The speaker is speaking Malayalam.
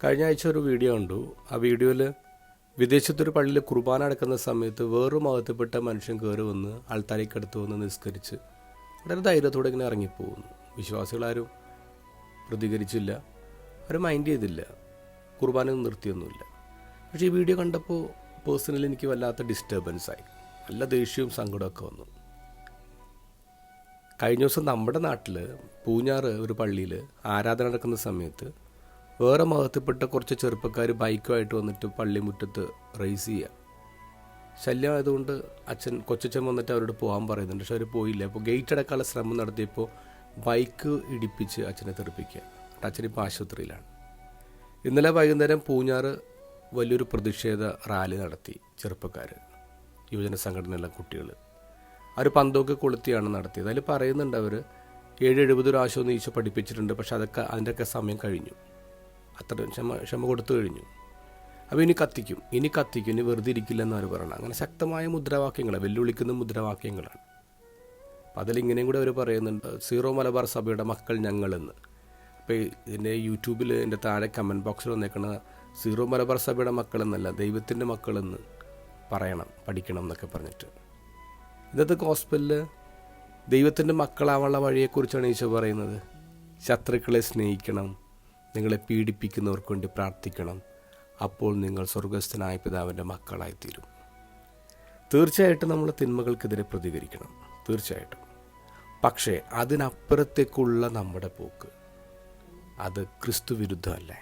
കഴിഞ്ഞ ആഴ്ച ഒരു വീഡിയോ കണ്ടു. ആ വീഡിയോയിൽ വിദേശത്തൊരു പള്ളിയിൽ കുർബാന അടക്കുന്ന സമയത്ത് വേറൊരു മതത്തിൽപ്പെട്ട മനുഷ്യൻ കയറി വന്ന് ആൾത്താരേക്കടുത്ത് വന്ന് നിസ്കരിച്ച് വളരെ ധൈര്യത്തോടെ ഇങ്ങനെ ഇറങ്ങിപ്പോകുന്നു. വിശ്വാസികളാരും പ്രതികരിച്ചില്ല. അവർ മൈൻഡ് ചെയ്തില്ല. കുർബാന നിർത്തിയൊന്നുമില്ല. പക്ഷേ ഈ വീഡിയോ കണ്ടപ്പോൾ പേഴ്സണലി എനിക്ക് വല്ലാത്ത ഡിസ്റ്റർബൻസ് ആയി. നല്ല ദേഷ്യവും സങ്കടമൊക്കെ വന്നു. കഴിഞ്ഞ ദിവസം നമ്മുടെ നാട്ടിൽ പൂഞ്ഞാറ് ഒരു പള്ളിയിൽ ആരാധന നടക്കുന്ന സമയത്ത് വേറെ മതത്തിൽപ്പെട്ട കുറച്ച് ചെറുപ്പക്കാർ ബൈക്കുമായിട്ട് വന്നിട്ട് പള്ളിമുറ്റത്ത് റേസ് ചെയ്യുക ശല്യമായതുകൊണ്ട് അച്ഛൻ കൊച്ചച്ഛൻ വന്നിട്ട് അവരോട് പോകാൻ പറയുന്നുണ്ട്. പക്ഷെ അവർ പോയില്ല. അപ്പോൾ ഗേറ്റ് അടക്കാനുള്ള ശ്രമം നടത്തിയപ്പോൾ ബൈക്ക് ഇടിപ്പിച്ച് അച്ഛനെ തെറിപ്പിക്കുക. അച്ഛനിപ്പോൾ ആശുപത്രിയിലാണ്. ഇന്നലെ വൈകുന്നേരം പൂഞ്ഞാറ് വലിയൊരു പ്രതിഷേധ റാലി നടത്തി ചെറുപ്പക്കാർ യുവജന സംഘടനയിലെ കുട്ടികൾ അവർ പന്തോക്ക് കൊളുത്തിയാണ് നടത്തിയത്. അതിൽ പറയുന്നുണ്ട് അവർ ഏഴ് എഴുപത് പ്രാവശ്യം ഒന്ന് ഈശോ പഠിപ്പിച്ചിട്ടുണ്ട്. പക്ഷെ അതൊക്കെ അതിന്റെയൊക്കെ സമയം കഴിഞ്ഞു. അത്ര ക്ഷമ ക്ഷമ കൊടുത്തു കഴിഞ്ഞു. അപ്പോൾ ഇനി കത്തിക്കും. ഇനി കത്തിക്കും. ഇനി വെറുതെ ഇരിക്കില്ലെന്ന് അവർ പറയണം. അങ്ങനെ ശക്തമായ മുദ്രാവാക്യങ്ങളാണ് വെല്ലുവിളിക്കുന്ന മുദ്രാവാക്യങ്ങളാണ്. അപ്പം അതിലിങ്ങനെയും കൂടെ അവർ പറയുന്നുണ്ട് സീറോ മലബാർ സഭയുടെ മക്കൾ ഞങ്ങളെന്ന്. അപ്പോൾ ഇതിന്റെ യൂട്യൂബിൽ എന്റെ താഴെ കമന്റ് ബോക്സിൽ വന്നേക്കണ സീറോ മലബാർ സഭയുടെ മക്കളെന്നല്ല ദൈവത്തിന്റെ മക്കളെന്ന് പറയണം പഠിക്കണം എന്നൊക്കെ പറഞ്ഞിട്ട്. ഇന്നത്തെ ഹോസ്പിറ്റലിൽ ദൈവത്തിന്റെ മക്കളാവാനുള്ള വഴിയെക്കുറിച്ചാണ് ഈശോ പറയുന്നത്. ശത്രുക്കളെ സ്നേഹിക്കണം. നിങ്ങളെ പീഡിപ്പിക്കുന്നവർക്ക് വേണ്ടി പ്രാർത്ഥിക്കണം. അപ്പോൾ നിങ്ങൾ സ്വർഗസ്ഥനായ പിതാവിന്റെ മക്കളായിത്തീരും. തീർച്ചയായിട്ടും നമ്മൾ തിന്മകൾക്കെതിരെ പ്രതികരിക്കണം. തീർച്ചയായിട്ടും. പക്ഷേ അതിനപ്പുറത്തേക്കുള്ള നമ്മുടെ പോക്ക്. അത് ക്രിസ്തു വിരുദ്ധമല്ലേ